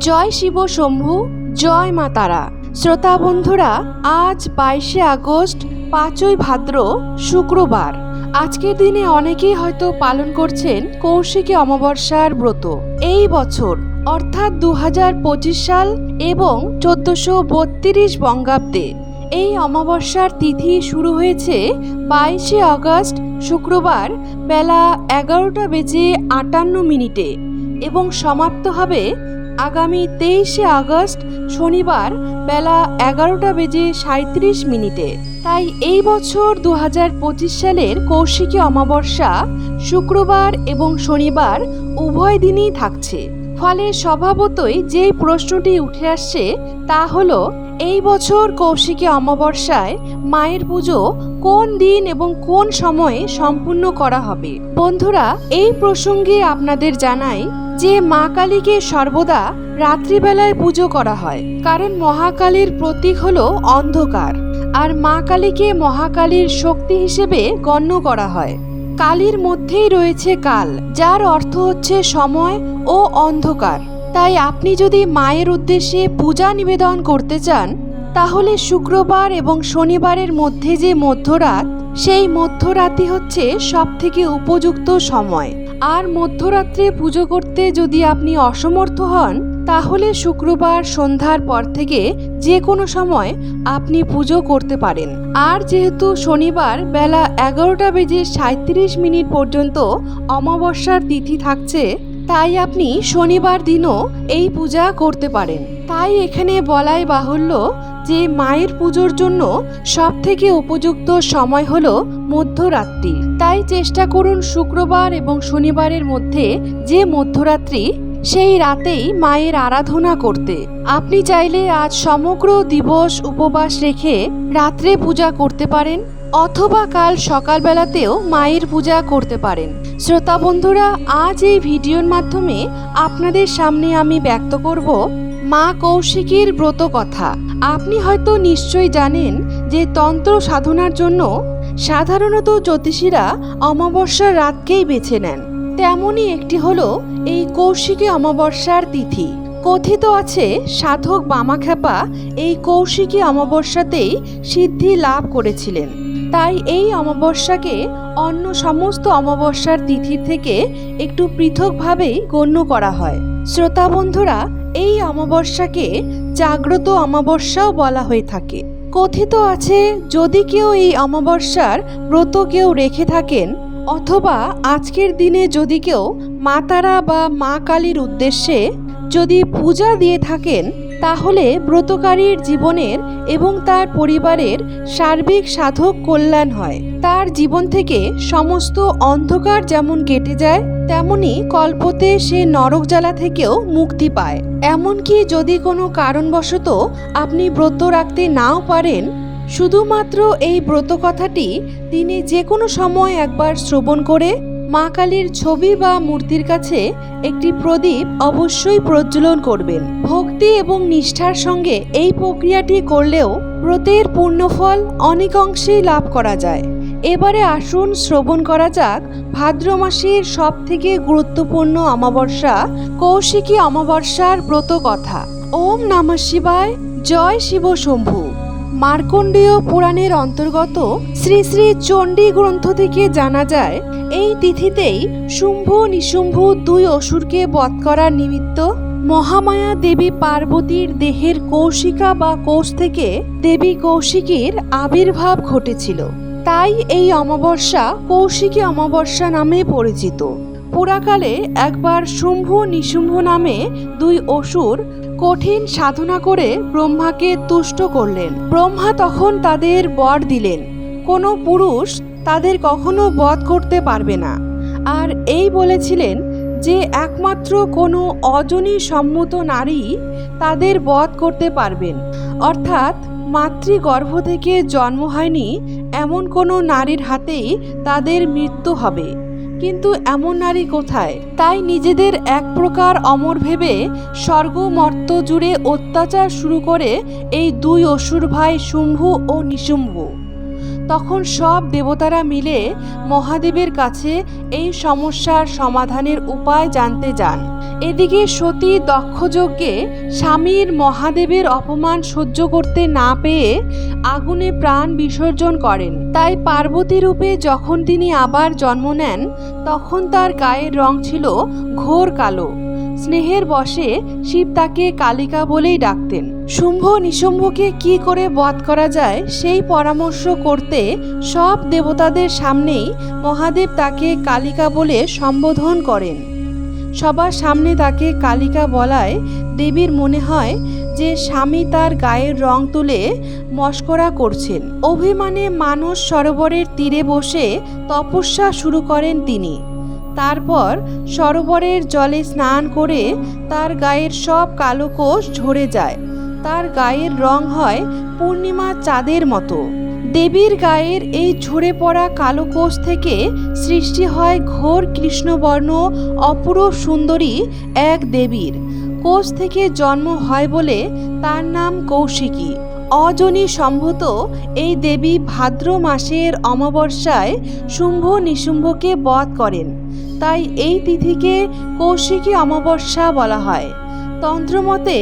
জয় শিব শম্ভু, জয় মা তারা। শ্রোতা বন্ধুরা, আজ বাইশে আগস্ট, পাঁচই ভাদ্র, শুক্রবার। আজকের দিনে অনেকেই হয়তো পালন করছেন কৌশিকী অমাবস্যার ব্রত। এই বছর, অর্থাৎ দু হাজার পঁচিশ সাল এবং চোদ্দশো বত্রিশ বঙ্গাব্দে, এই অমাবস্যার তিথি শুরু হয়েছে বাইশে আগস্ট, শুক্রবার, বেলা এগারোটা বেজে আটান্ন মিনিটে এবং সমাপ্ত হবে আগামী তেইশে আগস্ট শনিবার বেলা এগারোটা বেজে সাঁত্রিশ মিনিটে। তাই এই বছর দু হাজার পঁচিশ সালের কৌশিকী অমাবস্যা শুক্রবার এবং শনিবার উভয় দিনই থাকছে। ফলে স্বভাবতই যেই প্রশ্নটি উঠে আসছে তা হলো এই বছর কৌশিকী অমাবস্যায় মায়ের পুজো কোন দিন এবং কোন সময়ে সম্পূর্ণ করা হবে? বন্ধুরা, এই প্রসঙ্গে আপনাদের জানাই যে মা কালীকে সর্বদা রাত্রিবেলায় পুজো করা হয়, কারণ মহাকালীর প্রতীক হলো অন্ধকার, আর মা কালীকে মহাকালীর শক্তি হিসেবে গণ্য করা হয়। কালীর মধ্যেই রয়েছে কাল, যার অর্থ হচ্ছে সময় ও অন্ধকার। তাই আপনি যদি মায়ের উদ্দেশ্যে পূজা নিবেদন করতে চান, তাহলে শুক্রবার এবং শনিবারের মধ্যে যে মধ্যরাত, সেই মধ্যরাতই হচ্ছে সব থেকে উপযুক্ত সময়। আর মধ্যরাত্রে পুজো করতে যদি আপনি অসমর্থ হন, তাহলে শুক্রবার সন্ধ্যার পর থেকে যে কোনো সময় আপনি পুজো করতে পারেন। আর যেহেতু শনিবার বেলা এগারোটা বেজে সাঁত্রিশ মিনিট পর্যন্ত অমাবস্যার তিথি থাকছে তাই আপনি শনিবার দিনও এই পূজা করতে পারেন। তাই এখানে বলাই বাহুল্য যে মায়ের পুজোর জন্য সব থেকে উপযুক্ত সময় হলো মধ্যরাত্রি। তাই চেষ্টা করুন শুক্রবার এবং শনিবারের মধ্যে যে মধ্যরাত্রি, সেই রাতেই মায়ের আরাধনা করতে। আপনি চাইলে আজ সমগ্র দিবস উপবাস রেখে রাত্রে পূজা করতে পারেন। অথবা কাল সকালবেলাতেও মায়ের পূজা করতে পারেন। শ্রোতা বন্ধুরা, আজ এই ভিডিওর মাধ্যমে আপনাদের সামনে আমি ব্যক্ত করব মা কৌশিকীর ব্রত কথা। আপনি হয়তো নিশ্চয়ই জানেন যে তন্ত্র সাধনার জন্য সাধারণত জ্যোতিষীরা অমাবস্যার রাতকেই বেছে নেন। তেমনই একটি হলো এই কৌশিকী অমাবস্যার তিথি। কথিত আছে, সাধক বামাখ্যাপা এই কৌশিকী অমাবস্যাতেই সিদ্ধি লাভ করেছিলেন। তাই এই অমাবস্যাকে অন্য সমস্ত অমাবস্যার তিথির থেকে একটু পৃথকভাবেই গণ্য করা হয়। শ্রোতা বন্ধুরা, এই অমাবস্যাকে জাগ্রত অমাবস্যাও বলা হয়ে থাকে। কথিত আছে, যদি কেউ এই অমাবস্যার ব্রত কেউ রেখে থাকেন, অথবা আজকের দিনে যদি কেউ মাতারা বা মা কালীর উদ্দেশ্যে যদি পূজা দিয়ে থাকেন তাহলে ব্রতকারীর জীবনের এবং তার পরিবারের সার্বিক সাধক কল্যাণ হয়। তার জীবন থেকে সমস্ত অন্ধকার যেমন কেটে যায়, তেমনি কল্পতে সে নরক জ্বালা থেকেও মুক্তি পায়। এমনকি যদি কোনো কারণবশত আপনি ব্রত রাখতে নাও পারেন, শুধুমাত্র এই ব্রত কথাটি তিনি যে কোনো সময় একবার শ্রবণ করে মা কালীর ছবি বা মূর্তির কাছে একটি প্রদীপ অবশ্যই প্রজ্বলন করবেন। ভক্তি এবং নিষ্ঠার সঙ্গে এই প্রক্রিয়াটি করলেও ব্রতের পূর্ণফল অনেক অংশেই লাভ করা যায়। এবারে আসুন শ্রবণ করা যাক ভাদ্র মাসের সব থেকে গুরুত্বপূর্ণ অমাবস্যা, কৌশিকী অমাবস্যার ব্রত কথা ওম নমঃ শিবায়, জয় শিব শম্ভু। মার্কণ্ডেয় পুরাণের অন্তর্গত শ্রী শ্রী চণ্ডী গ্রন্থ থেকে জানা যায়, এই তিথিতেই শুম্ভ নিশুম্ভ দুই অসুরকে বধ করার নিমিত্ত মহামায়া দেবী পার্বতীর দেহের কৌশিকা বা কোষ থেকে দেবী কৌশিকীর আবির্ভাব ঘটেছিল। তাই এই অমাবস্যা কৌশিকী অমাবস্যা নামে পরিচিত। পুরাকালে একবার শুম্ভ নিশুম্ভ নামে দুই অসুর কঠিন সাধনা করে ব্রহ্মাকে তুষ্ট করলেন। ব্রহ্মা তখন তাদের বর দিলেন। কোনো পুরুষ তাদের কখনো বধ করতে পারবে না। আর এই বলেছিলেন যে, একমাত্র কোনো অজনী সম্মত নারী তাদের বধ করতে পারবেন। অর্থাৎ মাতৃগর্ভ থেকে জন্ম হয়নি এমন কোনো নারীর হাতেই তাদের মৃত্যু হবে। কিন্তু এমন নারী কোথায়? তাই নিজেদের এক প্রকার অমর ভেবে স্বর্গমর্ত জুড়ে অত্যাচার শুরু করে এই দুই অসুর ভাই শুম্ভু ও নিশুম্ভ। তখন সব দেবতারা মিলে মহাদেবের কাছে এই সমস্যার সমাধানের উপায় জানতে যান। এদিকে সতী দক্ষযজ্ঞে স্বামীর মহাদেবের অপমান সহ্য করতে না পেয়ে আগুনে প্রাণ বিসর্জন করেন। তাই পার্বতী রূপে যখন তিনি আবার জন্ম নেন, তখন তার গায়ের রং ছিল ঘোর কালো। স্নেহের বশে শিব তাকে কালিকা বলেই ডাকতেন। শুম্ভ নিশুম্ভকে কি করে বধ করা যায়, সেই পরামর্শ করতে সব দেবতাদের সামনেই মহাদেব তাকে কালিকা বলে সম্বোধন করেন। সবার সামনে তাকে কালিকা বলায় দেবীর মনে হয় যে স্বামী তার গায়ের রং তুলে মস্করা করছেন। অভিমানে মানস সরোবরের তীরে বসে তপস্যা শুরু করেন তিনি। তারপর সরোবরের জলে স্নান করে তার গায়ের সব কালো কোষ ঝরে যায়। তার গায়ের রং হয় পূর্ণিমা চাঁদের মতো। দেবীর গায়ের এই ঝরে পড়া কালো কোষ থেকে সৃষ্টি হয় ঘোর কৃষ্ণবর্ণ অপূরূপ সুন্দরী এক দেবীর। কোষ থেকে জন্ম হয় বলে তার নাম কৌশিকী। অজনী সম্ভূত এই দেবী ভাদ্র মাসের অমাবস্যায় শুম্ভ নিশুম্ভকে বধ করেন। তাই এই তিথিকে কৌশিকী অমাবস্যা বলা হয়। তন্ত্রমতে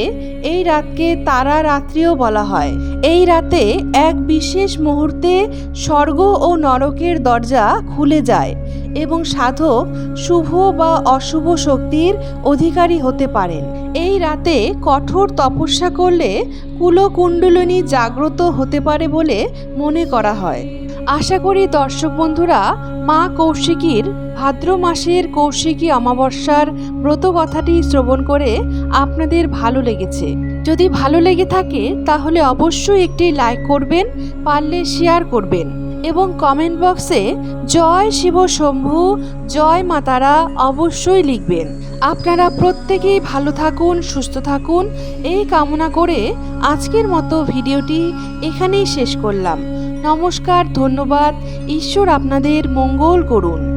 এই রাতকে তারা রাত্রিও বলা হয়। এই রাতে এক বিশেষ মুহূর্তে স্বর্গ ও নরকের দরজা খুলে যায় এবং সাধক শুভ বা অশুভ শক্তির অধিকারী হতে পারেন। এই রাতে কঠোর তপস্যা করলে কুলকুণ্ডলিনী জাগ্রত হতে পারে বলে মনে করা হয়। আশা করি দর্শক বন্ধুরা মা কৌশিকীর ভাদ্র মাসের কৌশিকী অমাবস্যার ব্রত কথাটি শ্রবণ করে আপনাদের ভালো লেগেছে। যদি ভালো লেগে থাকে, তাহলে অবশ্যই একটি লাইক করবেন, পারলে শেয়ার করবেন এবং কমেন্ট বক্সে জয় শিব শম্ভু, জয় মাতারা অবশ্যই লিখবেন। আপনারা প্রত্যেকেই ভালো থাকুন, সুস্থ থাকুন। এই কামনা করে আজকের মতো ভিডিওটি এখানেই শেষ করলাম। নমস্কার ধন্যবাদ। ঈশ্বর আপনাদের মঙ্গল করুন।